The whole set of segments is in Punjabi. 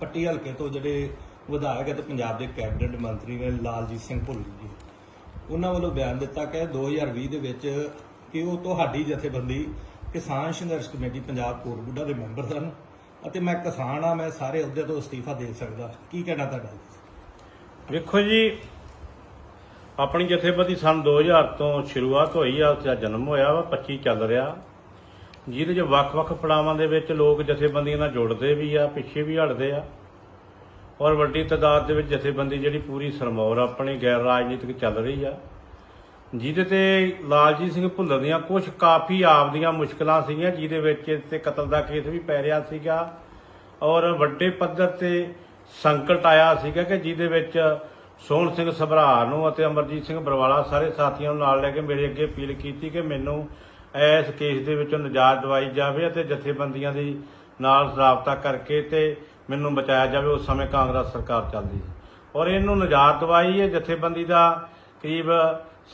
ਪੱਟੀ ਹਲਕੇ ਤੋਂ ਜਿਹੜੇ ਵਿਧਾਇਕ ਅਤੇ ਪੰਜਾਬ ਦੇ ਕੈਬਨਿਟ ਮੰਤਰੀ ਨੇ ਲਾਲਜੀਤ ਸਿੰਘ ਭੁੱਲਰ ਜੀ। ਉਹਨਾਂ ਵੱਲੋਂ ਬਿਆਨ ਦਿੱਤਾ ਕਿ 2020 ਦੇ ਵਿੱਚ ਕਿ ਉਹ ਤੁਹਾਡੀ ਜਥੇਬੰਦੀ ਕਿਸਾਨ ਸੰਘਰਸ਼ ਕਮੇਟੀ ਪੰਜਾਬ ਕੋਟਬੁੱਢਾ ਦੇ ਮੈਂਬਰ ਸਨ ਅਤੇ ਮੈਂ ਕਿਸਾਨ ਆ ਮੈਂ ਸਾਰੇ ਅਹੁਦੇ ਤੋਂ ਅਸਤੀਫਾ ਦੇ ਸਕਦਾ। ਕੀ ਕਹਿਣਾ ਤੁਹਾਡਾ? ਵੇਖੋ ਜੀ, ਆਪਣੀ ਜਥੇਬੰਦੀ ਸਨ 2000 ਤੋਂ ਸ਼ੁਰੂਆਤ ਹੋਈ ਆ ਉਸ ਦਾ ਜਨਮ ਹੋਇਆ ਵਾ 25 ਚੱਲ ਰਿਹਾ। ਜਿਹਦੇ 'ਚ ਵੱਖ-ਵੱਖ ਪੜਾਵਾਂ ਦੇ ਵਿੱਚ ਲੋਕ ਜਥੇਬੰਦੀਆਂ ਨਾਲ ਜੁੜਦੇ ਵੀ ਆ, ਪਿੱਛੇ ਵੀ ਹਟਦੇ ਆ। ਔਰ ਵੱਡੀ ਤਾਦਾਦ ਦੇ ਵਿੱਚ ਜਥੇਬੰਦੀ ਜਿਹੜੀ ਪੂਰੀ ਸਰਮੌਰ ਆਪਣੀ ਗੈਰ ਰਾਜਨੀਤਿਕ ਚੱਲ ਰਹੀ ਆ। ਜਿਹਦੇ ਤੇ ਲਾਲਜੀਤ ਸਿੰਘ ਭੁੱਲਰ ਦੀਆਂ ਕੁਝ ਕਾਫੀ ਆਪ ਦੀਆਂ ਮੁਸ਼ਕਲਾਂ ਸੀਗੀਆਂ, ਜਿਹਦੇ ਵਿੱਚ ਤੇ ਕਤਲ ਦਾ ਕੇਸ ਵੀ ਪੈ ਰਿਹਾ ਸੀਗਾ। ਔਰ ਵੱਡੇ ਪੱਧਰ ਤੇ ਸੰਕਟ ਆਇਆ ਸੀਗਾ ਕਿ ਜਿਹਦੇ ਵਿੱਚ ਸੋਹਣ ਸਿੰਘ ਸਭਰਾ ਨੂੰ ਅਤੇ ਅਮਰਜੀਤ ਸਿੰਘ ਬਰਵਾਲਾ ਸਾਰੇ ਸਾਥੀਆਂ ਨੂੰ ਨਾਲ ਲੈ ਕੇ ਮੇਰੇ ਅੱਗੇ ਅਪੀਲ ਕੀਤੀ ਕਿ ਮੈਨੂੰ ਇਸ ਕੇਸ ਦੇ ਵਿੱਚੋਂ ਨਜਾਤ ਦਵਾਈ ਜਾਵੇ ਅਤੇ ਜਥੇਬੰਦੀਆਂ ਦੀ ਨਾਲ ਰਾਬਤਾ ਕਰਕੇ ਤੇ ਮੈਨੂੰ ਬਚਾਇਆ ਜਾਵੇ, ਉਸ ਸਮੇਂ ਕਾਂਗਰਸ ਸਰਕਾਰ ਚੱਲਦੀ ਸੀ। ਔਰ ਇਹਨੂੰ ਨਜਾਤ ਦਵਾਈ ਇਹ ਜਥੇਬੰਦੀ ਦਾ ਕਰੀਬ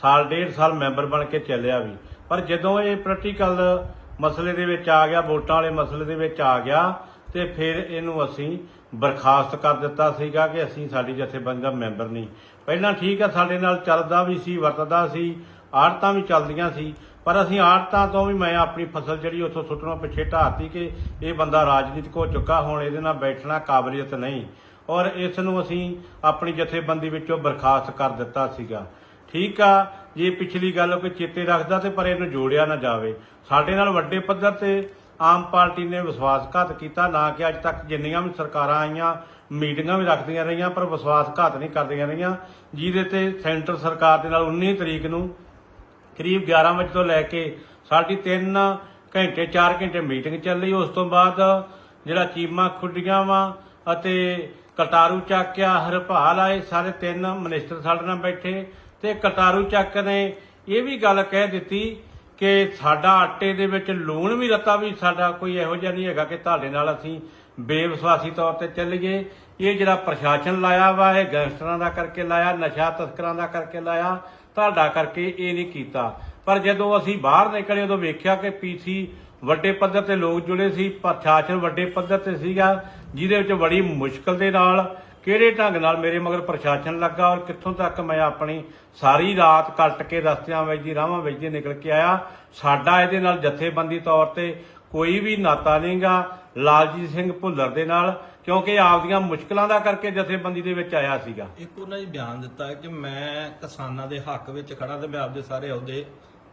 ਸਾਲ, ਡੇਢ ਸਾਲ ਮੈਂਬਰ ਬਣ ਕੇ ਚੱਲਿਆ ਵੀ। ਪਰ ਜਦੋਂ ਇਹ ਪ੍ਰੈਕਟੀਕਲ ਮਸਲੇ ਦੇ ਵਿੱਚ ਆ ਗਿਆ, ਵੋਟਾਂ ਵਾਲੇ ਮਸਲੇ ਦੇ ਵਿੱਚ ਆ ਗਿਆ, ਤੇ ਫਿਰ ਇਹਨੂੰ ਅਸੀਂ ਬਰਖਾਸਤ ਕਰ ਦਿੱਤਾ ਸੀਗਾ ਕਿ ਅਸੀਂ ਸਾਡੀ ਜਥੇਬੰਦੀ ਦਾ ਮੈਂਬਰ ਨਹੀਂ। ਪਹਿਲਾਂ ਠੀਕ ਆ, ਸਾਡੇ ਨਾਲ ਚੱਲਦਾ ਵੀ ਸੀ, ਵਰਤਦਾ ਸੀ, ਆੜਤਾਂ ਵੀ ਚੱਲਦੀਆਂ ਸੀ ਪਰ ਅਸੀਂ ਆੜਤਾਂ ਤੋਂ ਵੀ ਮੈਂ ਆਪਣੀ ਫਸਲ ਜਿਹੜੀ ਉੱਥੋਂ ਸੁੱਟਣੋਂ ਪਿੱਛੇ ਢਾਤੀ ਕਿ ਇਹ ਬੰਦਾ ਰਾਜਨੀਤਿਕ ਹੋ ਚੁੱਕਾ, ਹੁਣ ਇਹਦੇ ਨਾਲ ਬੈਠਣਾ ਕਾਬਲੀਅਤ ਨਹੀਂ। ਔਰ ਇਸ ਨੂੰ ਅਸੀਂ ਆਪਣੀ ਜਥੇਬੰਦੀ ਵਿੱਚੋਂ ਬਰਖਾਸਤ ਕਰ ਦਿੱਤਾ ਸੀਗਾ। ਠੀਕ ਆ, ਜੇ ਪਿਛਲੀ ਗੱਲ ਕੋਈ ਚੇਤੇ ਰੱਖਦਾ ਤੇ ਪਰ ਇਹਨੂੰ ਜੋੜਿਆ ਨਾ ਜਾਵੇ। ਸਾਡੇ ਨਾਲ ਵੱਡੇ ਪੱਧਰ ਤੇ ਆਮ ਪਾਰਟੀ ਨੇ ਵਿਸ਼ਵਾਸਘਾਤ ਕੀਤਾ, ਨਾ ਕਿ ਅੱਜ ਤੱਕ ਜਿੰਨੀਆਂ ਵੀ ਸਰਕਾਰਾਂ ਆਈਆਂ, ਮੀਟਿੰਗਾਂ ਵੀ ਰੱਖਦੀਆਂ ਰਹੀਆਂ, ਪਰ ਵਿਸ਼ਵਾਸਘਾਤ ਨਹੀਂ ਕਰਦੀਆਂ ਰਹੀਆਂ। ਜਿਹਦੇ ਤੇ ਸੈਂਟਰ ਸਰਕਾਰ ਦੇ ਨਾਲ 19 ਤਰੀਕ ਨੂੰ ਕਰੀਬ 11 ਵਜੇ ਤੋਂ ਲੈ ਕੇ ਸਾਡੀ 3 ਘੰਟੇ 4 ਘੰਟੇ ਮੀਟਿੰਗ ਚੱਲੀ ਉਸ ਤੋਂ ਬਾਅਦ ਜਿਹੜਾ ਚੀਮਾ ਖੁੱਡੀਆਂ ਵਾ ਅਤੇ ਕਟਾਰੂ ਚੱਕਿਆ ਹਰਪਾਲ ਆਏ, ਸਾਰੇ ਤਿੰਨ ਮਨਿਸਟਰ ਸਾਡੇ ਨਾਲ ਬੈਠੇ ਤੇ ਕਟਾਰੂ ਚੱਕ ਨੇ ਇਹ ਵੀ ਗੱਲ ਕਹਿ ਦਿੱਤੀ ਕਿ ਸਾਡਾ ਆਟੇ ਦੇ ਵਿੱਚ ਲੂਣ ਵੀ ਰੱਤਾ ਵੀ ਸਾਡਾ ਕੋਈ ਇਹੋ ਜਿਹਾ ਨਹੀਂ ਹੈਗਾ ਕਿ ਤੁਹਾਡੇ ਨਾਲ ਅਸੀਂ ਬੇਵਿਸ਼ਵਾਸੀ ਤੌਰ ਤੇ ਚੱਲੀਏ। ਇਹ ਜਿਹੜਾ ਪ੍ਰਸ਼ਾਸਨ ਲਾਇਆ ਵਾ, ਇਹ ਗੈਂਗਸਟਰਾਂ ਦਾ ਕਰਕੇ ਲਾਇਆ, ਨਸ਼ਾ ਤਸਕਰਾਂ ਦਾ ਕਰਕੇ ਲਾਇਆ, ਤੁਹਾਡਾ ਕਰਕੇ ਇਹ ਨਹੀਂ ਕੀਤਾ। ਪਰ ਜਦੋਂ ਅਸੀਂ ਬਾਹਰ ਨਿਕਲੇ, ਉਦੋਂ ਵੇਖਿਆ ਕਿ ਪੀਸੀ ਵੱਡੇ ਪੱਧਰ ਤੇ ਲੋਕ ਜੁੜੇ ਸੀ, ਪ੍ਰਸ਼ਾਸਨ ਵੱਡੇ ਪੱਧਰ ਤੇ ਸੀਗਾ, ਜਿਹਦੇ ਵਿੱਚ ਬੜੀ ਮੁਸ਼ਕਲ ਦੇ ਨਾਲ ਕਿਹੜੇ ਢੰਗ ਨਾਲ ਮੇਰੇ ਮਗਰ ਪ੍ਰਸ਼ਾਸਨ ਲੱਗਾ ਔਰ ਕਿੱਥੋਂ ਤੱਕ ਮੈਂ ਆਪਣੀ ਸਾਰੀ ਰਾਤ ਕੱਟ ਕੇ ਰਸਤਿਆਂ ਵਿੱਚ ਦੀ ਰਾਹਾਂ ਵਿੱਚ ਦੀ ਨਿਕਲ ਕੇ ਆਇਆ। ਸਾਡਾ ਇਹਦੇ ਨਾਲ ਜਥੇਬੰਦੀ ਤੌਰ ਤੇ ਕੋਈ ਵੀ ਨਾਤਾ ਨਹੀਂਗਾ ਲਾਲਜੀਤ ਸਿੰਘ ਭੁੱਲਰ ਦੇ ਨਾਲ, ਕਿਉਂਕਿ ਆਪਦੀਆਂ ਮੁਸ਼ਕਲਾਂ ਦਾ ਕਰਕੇ ਜਥੇਬੰਦੀ ਦੇ ਵਿੱਚ ਆਇਆ ਸੀਗਾ। ਇੱਕ ਉਹਨਾਂ ਨੇ ਬਿਆਨ ਦਿੱਤਾ ਕਿ ਮੈਂ ਕਿਸਾਨਾਂ ਦੇ ਹੱਕ ਵਿੱਚ ਖੜਾ ਤੇ ਮੈਂ ਆਪਦੇ ਸਾਰੇ ਅਹੁਦੇ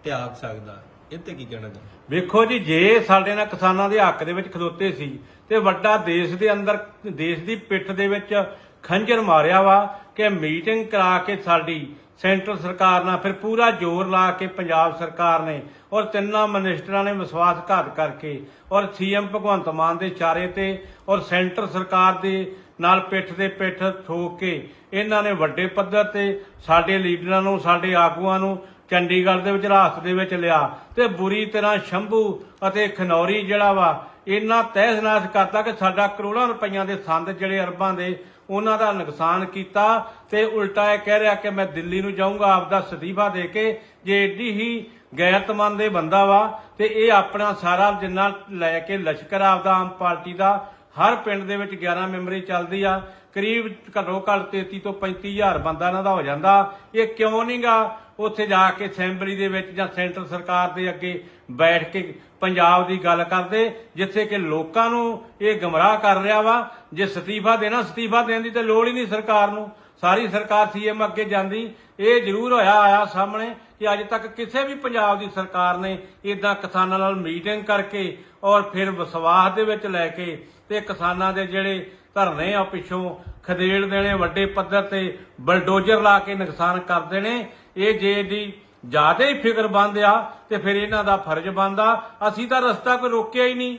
ਤਿਆਗ ਸਕਦਾ। ਇਹ ਕੀ ਕਹਿਣਾ ਚਾਹੁੰਦੇ? ਵੇਖੋ ਜੀ, ਜੇ ਸਾਡੇ ਨਾਲ ਕਿਸਾਨਾਂ ਦੇ ਹੱਕ ਦੇ ਵਿੱਚ ਖਲੋਤੇ ਸੀ ਤੇ ਵੱਡਾ ਦੇਸ਼ ਦੇ ਅੰਦਰ, ਦੇਸ਼ ਦੀ ਪਿੱਠ ਦੇ ਵਿੱਚ ਖੰਜਰ ਮਾਰਿਆ ਵਾ ਕਿ ਮੀਟਿੰਗ ਕਰਾ ਕੇ ਸਾਡੀ ਸੈਂਟਰ ਸਰਕਾਰ ਨਾਲ ਫਿਰ ਪੂਰਾ ਜ਼ੋਰ ਲਾ ਕੇ ਪੰਜਾਬ ਸਰਕਾਰ ਨੇ ਔਰ ਤਿੰਨਾਂ ਮਨਿਸਟਰਾਂ ਨੇ ਵਿਸ਼ਵਾਸਘਾਤ ਕਰਕੇ ਔਰ ਸੀਐਮ ਭਗਵੰਤ ਮਾਨ ਦੇ ਇਸ਼ਾਰੇ ਤੇ ਔਰ ਸੈਂਟਰ ਸਰਕਾਰ ਦੇ ਨਾਲ ਪਿੱਠ ਦੇ ਪਿੱਠ ਠੋਕ ਕੇ ਇਹਨਾਂ ਨੇ ਵੱਡੇ ਪੱਧਰ ਤੇ ਸਾਡੇ ਲੀਡਰਾਂ ਨੂੰ, ਸਾਡੇ ਆਗੂਆਂ ਨੂੰ ਚੰਡੀਗੜ੍ਹ ਦੇ ਵਿੱਚ ਰਾਸਤੇ ਦੇ ਵਿੱਚ ਲਿਆ। ਤੇ ਬੁਰੀ ਤਰ੍ਹਾਂ ਸ਼ੰਭੂ ਅਤੇ ਖਨੌਰੀ ਜਿਹੜਾ ਵਾ, ਇੰਨਾ ਤਹਿਸ-ਨਾਸ ਕਰਤਾ ਕਿ ਸਾਡਾ ਕਰੋੜਾਂ ਰੁਪਈਆਂ ਦੇ ਸੰਦ ਜਿਹੜੇ ਅਰਬਾਂ ਦੇ, ਉਹਨਾਂ ਦਾ ਨੁਕਸਾਨ ਕੀਤਾ। ਤੇ ਉਲਟਾ ਇਹ ਕਹਿ ਰਿਹਾ ਕਿ ਮੈਂ ਦਿੱਲੀ ਨੂੰ ਜਾਊਂਗਾ, ਆਪਦਾ ਅਸਤੀਫਾ ਦੇ ਕੇ, ਜੇ ਏਡੀ ਹੀ ਗੈਰਤਮੰਦ ਦੇ ਬੰਦਾ ਵਾ, ਤੇ ਇਹ ਆਪਣਾ ਸਾਰਾ ਜਿੰਨਾ ਲੈ ਕੇ ਲਸ਼ਕਰ ਆਪਦਾ ਆਮ ਪਾਰਟੀ ਦਾ, ਹਰ ਪਿੰਡ ਦੇ ਵਿੱਚ 11 ਮੈਂਬਰੀ ਚੱਲਦੀ ਆ। ਕਰੀਬ ਘੱਟੋ ਘੱਟ 33 ਤੋਂ 35000 ਬੰਦਾ ਇਹਨਾਂ ਦਾ ਹੋ ਜਾਂਦਾ। ਇਹ ਕਿਉਂ ਨਹੀਂਗਾ ਉੱਥੇ ਜਾ ਕੇ ਅਸੈਂਬਲੀ ਦੇ ਵਿੱਚ ਜਾਂ ਸੈਂਟਰ ਸਰਕਾਰ ਦੇ ਅੱਗੇ ਬੈਠ ਕੇ ਪੰਜਾਬ ਦੀ ਗੱਲ ਕਰਦੇ, ਜਿੱਥੇ ਕਿ ਲੋਕਾਂ ਨੂੰ ਇਹ ਗਮਰਾਹ ਕਰ ਰਿਹਾ ਵਾ, ਜੇ ਅਸਤੀਫਾ ਦੇਣਾ, ਅਸਤੀਫਾ ਦੇਣ ਦੀ ਤੇ ਲੋੜ ਹੀ ਨਹੀਂ ਸਰਕਾਰ ਨੂੰ। ਸਾਰੀ ਸਰਕਾਰ ਸੀਐਮ ਅੱਗੇ ਜਾਂਦੀ। ਇਹ ਜ਼ਰੂਰ ਹੋਇਆ, ਆਇਆ ਸਾਹਮਣੇ ਕਿ ਅੱਜ ਤੱਕ ਕਿਸੇ ਵੀ ਪੰਜਾਬ ਦੀ ਸਰਕਾਰ ਨੇ ਇਦਾਂ ਕਿਸਾਨਾਂ ਨਾਲ ਮੀਟਿੰਗ ਕਰਕੇ ਔਰ ਫਿਰ ਵਿਸ਼ਵਾਸ ਦੇ ਵਿੱਚ ਲੈ ਕੇ ਤੇ ਕਿਸਾਨਾਂ ਦੇ ਜਿਹੜੇ ਧਰਨੇ ਆ ਪਿੱਛੋਂ ਖਦੇੜ ਦੇਣੇ, ਵੱਡੇ ਪੱਧਰ ਤੇ ਬਲਡੋਜ਼ਰ ਲਾ ਕੇ ਨੁਕਸਾਨ ਕਰ ਦੇਣੇ ਇਹ ਜੇ ਦੀ ਜ਼ਿਆਦਾ ਹੀ ਫਿਕਰਮੰਦ ਆ ਤੇ ਫਿਰ ਇਹਨਾਂ ਦਾ ਫਰਜ਼ ਬਣਦਾ। ਅਸੀਂ ਤਾਂ ਰਸਤਾ ਕੋਈ ਰੋਕਿਆ ਹੀ ਨਹੀਂ।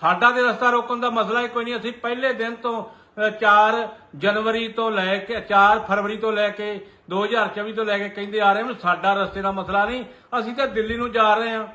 ਸਾਡਾ ਤੇ ਰਸਤਾ ਰੋਕਣ ਦਾ ਮਸਲਾ ਹੀ ਕੋਈ ਨਹੀਂ। ਅਸੀਂ ਪਹਿਲੇ ਦਿਨ ਤੋਂ ਅ, 4 ਜਨਵਰੀ ਤੋਂ ਲੈ ਕੇ 4 ਫਰਵਰੀ ਤੋਂ ਲੈ ਕੇ 2024 ਤੋਂ ਲੈ ਕੇ ਕਹਿੰਦੇ ਆ ਰਹੇ ਹਾਂ ਵੀ ਸਾਡਾ ਰਸਤੇ ਦਾ ਮਸਲਾ ਨਹੀਂ। ਅਸੀਂ ਤਾਂ ਦਿੱਲੀ ਨੂੰ ਜਾ ਰਹੇ ਹਾਂ।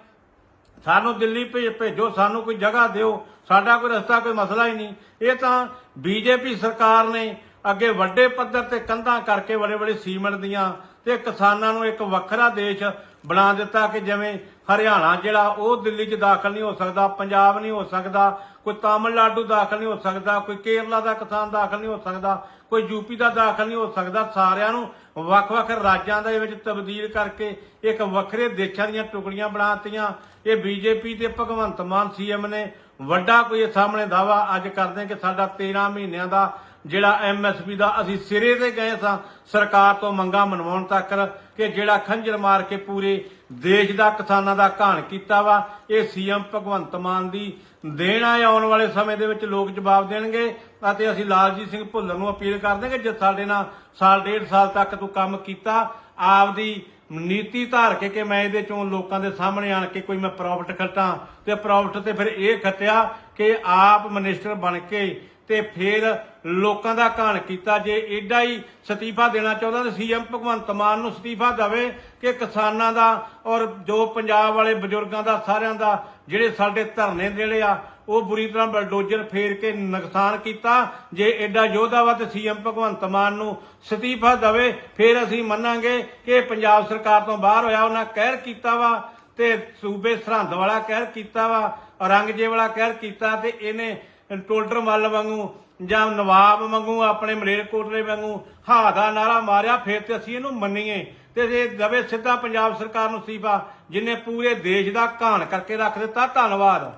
ਸਾਨੂੰ ਦਿੱਲੀ ਭੇ- ਭੇਜੋ ਸਾਨੂੰ ਕੋਈ ਜਗ੍ਹਾ ਦਿਓ। ਸਾਡਾ ਕੋਈ ਰਸਤਾ ਕੋਈ ਮਸਲਾ ਹੀ ਨਹੀਂ। ਇਹ ਤਾਂ ਬੀਜੇਪੀ ਸਰਕਾਰ ਨੇ ਅੱਗੇ ਵੱਡੇ ਪੱਧਰ ਤੇ ਕੰਧਾਂ ਕਰਕੇ ਬੜੇ ਬੜੇ ਸੀਮੈਂਟ ਦੀਆਂ ਤੇ ਕਿਸਾਨਾਂ ਨੂੰ ਇੱਕ ਵੱਖਰਾ ਦੇਸ਼ ਬਣਾ ਦਿੱਤਾ ਕਿ ਜਿਵੇਂ ਹਰਿਆਣਾ ਜਿਹੜਾ, ਉਹ ਦਿੱਲੀ 'ਚ ਦਾਖਲ ਨਹੀਂ ਹੋ ਸਕਦਾ, ਪੰਜਾਬ ਨਹੀਂ ਹੋ ਸਕਦਾ, ਕੋਈ ਤਾਮਿਲਨਾਡੂ ਦਾਖਲ ਨਹੀਂ ਹੋ ਸਕਦਾ, ਕੋਈ ਕੇਰਲਾ ਦਾ ਕਿਸਾਨ ਦਾਖਲ ਨਹੀਂ ਹੋ ਸਕਦਾ, ਕੋਈ ਯੂਪੀ ਦਾ ਦਾਖਲ ਨਹੀਂ ਹੋ ਸਕਦਾ। ਸਾਰਿਆਂ ਨੂੰ ਵੱਖ-ਵੱਖ ਰਾਜਾਂ ਦੇ ਵਿੱਚ ਤਬਦੀਲ ਕਰਕੇ ਇੱਕ ਵੱਖਰੇ ਦੇਸ਼ਾਂ ਦੀਆਂ ਟੁਕੜੀਆਂ ਬਣਾਤੀਆਂ ਇਹ ਬੀਜੇਪੀ ਤੇ ਭਗਵੰਤ ਮਾਨ ਸੀਐਮ ਨੇ। ਵੱਡਾ ਕੋਈ ਸਾਹਮਣੇ ਦਾਵਾ ਅੱਜ ਕਰਦੇ ਕਿ ਸਾਡਾ 13 ਮਹੀਨਿਆਂ ਦਾ ਜਿਹੜਾ ਐਮਐਸਪੀ ਦਾ ਅਸੀਂ ਸਿਰੇ ਤੇ ਗਏ ਸਾਂ, ਸਰਕਾਰ ਤੋਂ ਮੰਗਾਂ ਮਨਵਾਉਣ ਤੱਕ ਕਿ ਜਿਹੜਾ ਖੰਜਰ ਮਾਰ ਕੇ ਪੂਰੇ ਦੇਸ਼ ਦਾ ਕਿਸਾਨਾਂ ਦਾ ਘਾਣ ਕੀਤਾ ਵਾ, ਇਹ ਸੀਐਮ ਭਗਵੰਤ ਮਾਨ ਦੀ ਦੇਣਾ ਆਉਣ ਵਾਲੇ ਸਮੇਂ ਦੇ ਵਿੱਚ ਲੋਕ ਜਵਾਬ ਦੇਣਗੇ ਅਤੇ ਅਸੀਂ ਲਾਲਜੀਤ ਸਿੰਘ ਭੁੱਲਰ ਨੂੰ ਅਪੀਲ ਕਰਦੇ ਕਿ ਜੇ ਸਾਡੇ ਨਾਲ ਸਾਲ, ਡੇਢ ਸਾਲ ਤੱਕ ਤੂੰ ਕੰਮ ਕੀਤਾ, ਆਪਦੀ ਨੀਤੀ ਧਾਰ ਕੇ ਕਿ ਮੈਂ ਇਹਦੇ ਚੋਂ ਲੋਕਾਂ ਦੇ ਸਾਹਮਣੇ ਆਣ ਕੇ ਕੋਈ ਮੈਂ ਪ੍ਰੋਫਿਟ ਖੱਟਾਂ ਤੇ ਪ੍ਰੋਫਿਟ ਤੇ ਫਿਰ ਇਹ ਖੱਟਿਆ ਕਿ ਆਪ ਮਿਨਿਸਟਰ ਬਣ ਕੇ ਤੇ ਫਿਰ ਲੋਕਾਂ ਦਾ ਘਾਣ ਕੀਤਾ ਜੇ ਐਡਾ ਹੀ ਸਤੀਫਾ ਦੇਣਾ ਚਾਹੁੰਦਾ ਤਾਂ ਸੀਐਮ ਭਗਵੰਤ ਮਾਨ ਨੂੰ ਸਤੀਫਾ ਦੇਵੇ ਕਿ ਕਿਸਾਨਾਂ ਦਾ ਔਰ ਜੋ ਪੰਜਾਬ ਵਾਲੇ ਬਜ਼ੁਰਗਾਂ ਦਾ ਸਾਰਿਆਂ ਦਾ ਜਿਹੜੇ ਸਾਡੇ ਧਰਨੇ ਜਿਹੜੇ ਆ, ਉਹ ਬੁਰੀ ਤਰ੍ਹਾਂ ਬਲਡੋਜ਼ਰ ਫੇਰ ਕੇ ਨੁਕਸਾਨ ਕੀਤਾ। ਜੇ ਐਡਾ ਯੋਧਾ ਵਾ ਤੇ ਸੀਐਮ ਭਗਵੰਤ ਮਾਨ ਨੂੰ ਸਤੀਫਾ ਦੇਵੇ, ਫਿਰ ਅਸੀਂ ਮੰਨਾਂਗੇ ਕਿ ਪੰਜਾਬ ਸਰਕਾਰ ਤੋਂ ਬਾਹਰ ਹੋਇਆ, ਉਹਨਾਂ ਕਹਿਰ ਕੀਤਾ ਵਾ ਤੇ ਸੂਬੇ ਸਰਹੰਦ ਵਾਲਾ ਕਹਿਰ ਕੀਤਾ ਵਾ, ਔਰੰਗਜ਼ੇਬ ਵਾਲਾ ਕਹਿਰ ਕੀਤਾ ਤੇ ਇਹਨੇ ਟੋਲਟਰ ਮੱਲ ਵਾਂਗੂ ਜਾਂ ਨਵਾਬ ਵਾਂਗੂ ਆਪਣੇ ਮਲੇਰਕੋਟਲੇ ਵਾਂਗੂ ਹਾ ਦਾ ਨਾਰਾ ਮਾਰਿਆ, ਫਿਰ ਤੇ ਅਸੀਂ ਇਹਨੂੰ ਮੰਨੀਏ। ਤੇ ਜੇ ਦਵੇ ਸਿੱਧਾ ਪੰਜਾਬ ਸਰਕਾਰ ਨੂੰ ਅਸਤੀਫਾ, ਜਿਨੇ ਪੂਰੇ ਦੇਸ਼ ਦਾ ਘਾਣ ਕਰਕੇ ਰੱਖ ਦਿੱਤਾ, ਧੰਨਵਾਦ।